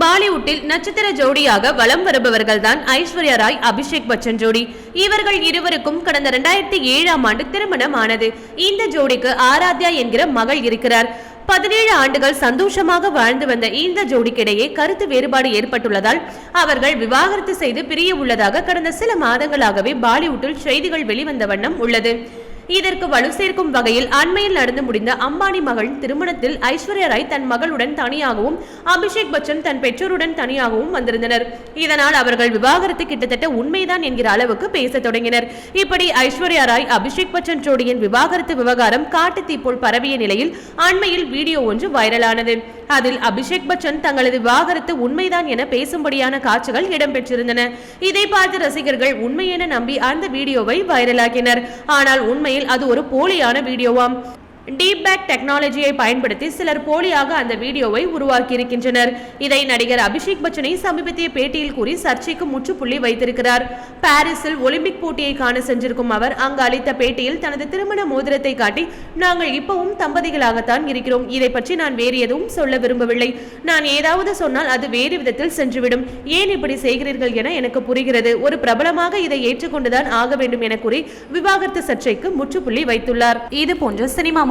பாலிவுட்டில் நட்சத்திர ஜோடியாக வலம் வருபவர்கள் தான் ஐஸ்வர்யா ராய் அபிஷேக் பச்சன் ஜோடி. இவர்கள் இருவருக்கும் கடந்த இரண்டாயிரத்தி ஏழாம் ஆண்டு திருமணம் ஆனது இந்த ஜோடிக்கு ஆராத்யா என்கிற மகள் இருக்கிறார். பதினேழு ஆண்டுகள் சந்தோஷமாக வாழ்ந்து வந்த இந்த ஜோடிக்கிடையே கருத்து வேறுபாடு ஏற்பட்டுள்ளதால் அவர்கள் விவாகரத்து செய்து பிரிய உள்ளதாக கடந்த சில மாதங்களாகவே பாலிவுட்டில் செய்திகள் வெளிவந்த வண்ணம் உள்ளது. இதற்கு வலு சேர்க்கும் வகையில் அண்மையில் நடந்து முடிந்த அம்பானி மகள் திருமணத்தில் ஐஸ்வர்யா ராய் தன் மகளுடன் தனியாகவும் அபிஷேக் பச்சன் தன் பெற்றோருடன் தனியாகவும் வந்திருந்தனர். இதனால் அவர்கள் விவாகரத்து கிட்டத்தட்ட உண்மைதான் என்கிற அளவுக்கு பேசத் தொடங்கினர். இப்படி ஐஸ்வர்யா ராய் அபிஷேக் பச்சன் ஜோடியின் விவாகரத்து விவகாரம் காட்டுத்தீ போல் பரவிய நிலையில் அண்மையில் வீடியோ ஒன்று வைரலானது. அதில் அபிஷேக் பச்சன் தங்களது விவாகரத்து உண்மைதான் என பேசும்படியான காட்சிகள் இடம்பெற்றிருந்தன. இதை பார்த்து ரசிகர்கள் உண்மை என நம்பி அந்த வீடியோவை வைரலாக்கினர். ஆனால் உண்மையில் அது ஒரு போலியான வீடியோவாம். டீப் பேக் டெக்னாலஜியை பயன்படுத்தி சிலர் போலியாக அந்த வீடியோவை உருவாக்கியிருக்கின்றனர். இதை நடிகர் அபிஷேக் பச்சனை சமீபத்திய பேட்டியில் கூறி சர்ச்சைக்கு முற்றுப்புள்ளி வைத்திருக்கிறார். பாரிஸில் ஒலிம்பிக் போட்டியை காண சென்றிருக்கும் அவர் அங்கு அளித்த பேட்டியில் தனது திருமண மோதிரத்தை காட்டி நாங்கள் இப்பவும் தம்பதிகளாகத்தான் இருக்கிறோம். இதை பற்றி நான் வேறு எதுவும் சொல்ல விரும்பவில்லை. நான் ஏதாவது சொன்னால் அது வேறு விதத்தில் சென்றுவிடும். ஏன் இப்படி செய்கிறீர்கள் என எனக்கு புரிகிறது. ஒரு பிரபலமாக இதை ஏற்றுக்கொண்டுதான் ஆக வேண்டும் என கூறி விவாகரத்து சர்ச்சைக்கு முற்றுப்புள்ளி வைத்துள்ளார். இது போன்ற சினிமா